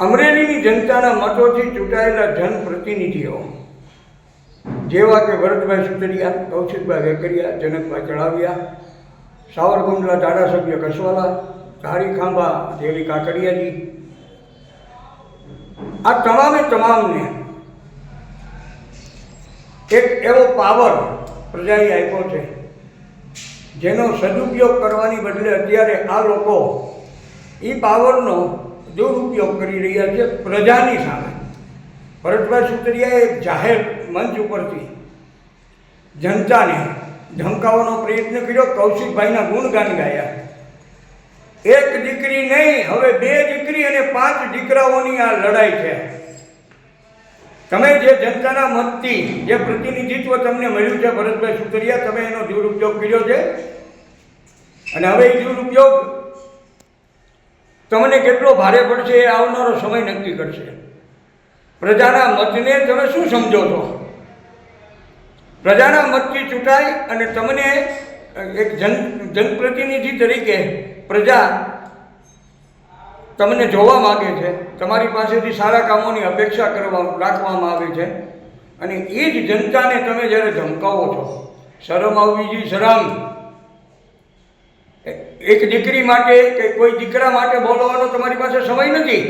અમરેલીની જનતાના મતોથી ચૂંટાયેલા જનપ્રતિનિધિઓ, જેવા કે ભરતભાઈ સુતરિયા, કૌશિકભાઈ વેકરિયા, જનકભાઈ ચડાવિયા, સાવરકુંડલા ધારાસભ્ય કસવાલા ધારી ખાંભા દેવી કાકડિયાજી આ તમામે તમામને એક એવો પાવર પ્રજાએ આપ્યો છે, જેનો સદુપયોગ કરવાની બદલે અત્યારે આ લોકો એ પાવરનો દુરુપયોગ કરી રહ્યા છે પ્રજાની સામે. ભરતભાઈ સુતરિયાએ એક જાહેર મંચ ઉપરથી જનતાને ધમકાવવાનો પ્રયત્ન કર્યો. કૌશિકભાઈના ગુણગાન ગાયા. એક દીકરી નહીં, હવે બે દીકરી અને પાંચ દીકરાઓની આ લડાઈ છે. તમે જે જનતાના મતથી, જે પ્રતિનિધિત્વ તમને મળ્યું છે ભરતભાઈ સુતરિયા, તમે એનો દુરુપયોગ કર્યો છે. અને હવે એ દુરુપયોગ તમને કેટલો ભારે પડશે એ આવનારો સમય નક્કી કરશે. પ્રજાના મતને તમે શું સમજો છો? પ્રજાના મતથી ચૂંટાય અને તમને એક જન, જનપ્રતિનિધિ તરીકે પ્રજા તમને જોવા માગે છે. તમારી પાસેથી સારા કામોની અપેક્ષા કરવા, રાખવામાં આવે છે. અને એ જ જનતાને તમે જ્યારે ધમકાવો છો, શરમ આવવી જોઈએ, શરમ. એક દીકરી માટે કે કોઈ દીકરા માટે બોલવાનો તમારી પાસે સમય નથી?